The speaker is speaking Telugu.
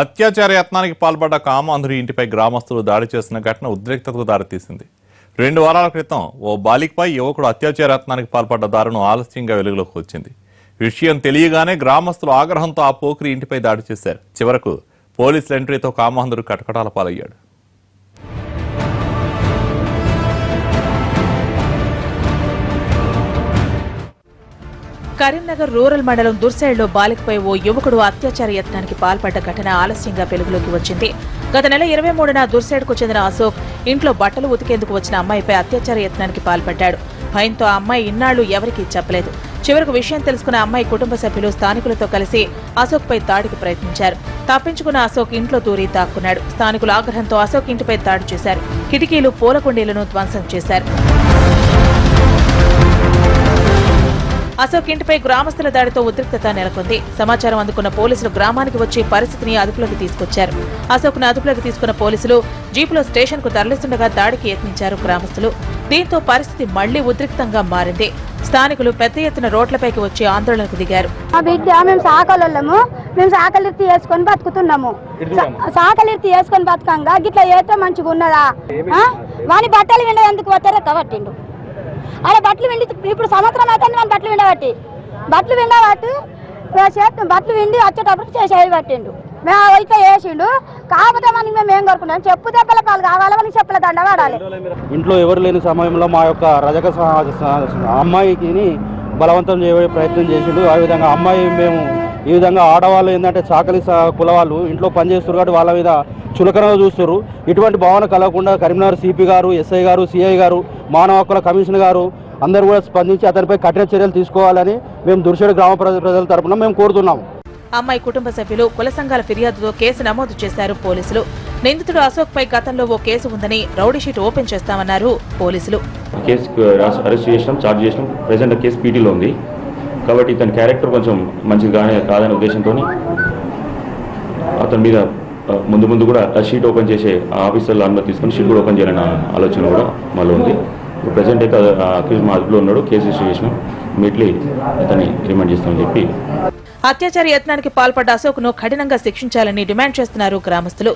అత్యాచార యత్నానికి పాల్పడ్డ కామాంధుడి ఇంటిపై గ్రామస్తులు దాడి చేసిన ఘటన ఉద్రిక్తతకు దారితీసింది. రెండు వారాల క్రితం ఓ బాలికపై యువకుడు అత్యాచార యత్నానికి పాల్పడ్డ దారుణం ఆలస్యంగా వెలుగులోకి వచ్చింది. విషయం తెలియగానే గ్రామస్తులు ఆగ్రహంతో ఆ పోకిరి ఇంటిపై దాడి చేశారు. చివరకు పోలీసుల ఎంట్రీతో కామాంధ్రుడు కటకటాల పాలయ్యాడు. కరీంనగర్ రూరల్ మండలం దుర్సైడ్లో బాలికపై ఓ యువకుడు అత్యాచార యత్నానికి పాల్పడ్డ ఘటన ఆలస్యంగా వెలుగులోకి వచ్చింది. గత నెల ఇరవై మూడున దుర్సైడ్కు చెందిన అశోక్ ఇంట్లో బట్టలు ఉతికేందుకు వచ్చిన అమ్మాయిపై అత్యాచార యత్నానికి పాల్పడ్డాడు. భయంతో ఆ అమ్మాయి ఇన్నాళ్ళు ఎవరికీ చెప్పలేదు. చివరకు విషయం తెలుసుకున్న అమ్మాయి కుటుంబ సభ్యులు స్థానికులతో కలిసి అశోక్పై దాడికి ప్రయత్నించారు. తప్పించుకున్న అశోక్ ఇంట్లో దూరి దాక్కున్నాడు. స్థానికుల ఆగ్రహంతో అశోక్ ఇంటిపై దాడి చేశారు. కిటికీలు పూలకుండీలను ధ్వంసం చేశారు. అశోక్ ఇంటిపై గ్రామస్తుల దాడితో ఉద్రిక్తత నెలకొంది. సమాచారం అందుకున్న పోలీసులు గ్రామానికి వచ్చి పరిస్థితిని అదుపులోకి తీసుకొచ్చారు. అశోక్ను అదుపులోకి తీసుకున్న పోలీసులు జీపులో స్టేషన్కు తరలిస్తుండగా దాడికి యత్నించారు గ్రామస్తులు. దీంతో పరిస్థితి మళ్ళీ ఉద్రిక్తంగా మారింది. స్థానికులు పెద్ద ఎత్తున రోడ్లపైకి వచ్చి ఆందోళనకు దిగారు. మా బిడ్డ మేము మేము సాకలిర్తి వేసుకొని బతుకుతున్నాము. సాకలిర్తి వేసుకొని బతకంగా గిట్లా చేస్తే మంచిగా ఉన్నదా? వాని బట్టలు విండ ఎందుకు పట్టారో కబట్టిండు అలా బట్టలు విండి ఇప్పుడు సంవత్సరం అవుతుంది మనం బట్టలు విండబట్టి బట్టలు విండబట్టి చేస్తాం బట్టలు విండి వచ్చేటప్పుడు చేసి పట్టిండు. మేము అయితే వేసిండు. కాకపోతే మనకి మేము ఏం కోరుకున్నాం. చెప్పు దెబ్బల పాలు కావాలి మనకి చెప్పుల దండ వాడాలి. ఇంట్లో ఎవరు లేని సమయంలో మా యొక్క రజక అమ్మాయికి బలవంతం చేయ ప్రయత్నం చేసిండు. ఆ విధంగా అమ్మాయి మేము ఈ విధంగా ఆడవాళ్ళు ఏంటంటే చాకలి కులవాళ్ళు ఇంట్లో పనిచేస్తారు కాబట్టి వాళ్ళ మీద చులకనగా చూస్తారు ఇటువంటి భావన కలగకుండా Karimnagar CP garu SI garu CI garu మానవ హక్కుల కమిషన్ గారు అందరూ కూడా స్పందించి అతనిపై కఠిన చర్యలు తీసుకోవాలని మేము దుర్షేడు గ్రామ ప్రజ- ప్రజల తరపున మేము కోరుతున్నాము. అమ్మాయి కుటుంబ సభ్యులు కుల సంఘాల ఫిర్యాదుతో కేసు నమోదు చేశారు పోలీసులు. నిందితుడు అశోక్ పై గతంలో ఓ కేసు ఉందని రౌడీ షీట్ ఓపెన్ చేస్తామన్నారు పోలీసులు. కేసు రాసి- అరెస్ట్ చేసినాం చార్జ్ చేసినాం. ప్రజెంట్ కేసు పీటీలో ఉంది. కాబట్టి ఇతని క్యారెక్టర్ కొంచెం మంచిది కానీ కాదనే ఉద్దేశంతో అతని మీద ముందు ముందు కూడా ఆ షీట్ ఓపెన్ చేసే ఆఫీసర్ల అనుమతి తీసుకొని షీట్ కూడా ఓపెన్ చేయాలనే ఆలోచన కూడా మాలో ఉంది. ప్రజెంట్ అయితే అక్యూజ్ మా అదుపులో ఉన్నాడు. కేసు రిజిస్టర్ చేసినాం. ఇమీడియట్లీ అతన్ని రిమాండ్ చేస్తామని చెప్పి అత్యాచార యత్నానికి పాల్పడ్డ అశోక్ను కఠినంగా శిక్షించాలని డిమాండ్ చేస్తున్నారు గ్రామస్తులు.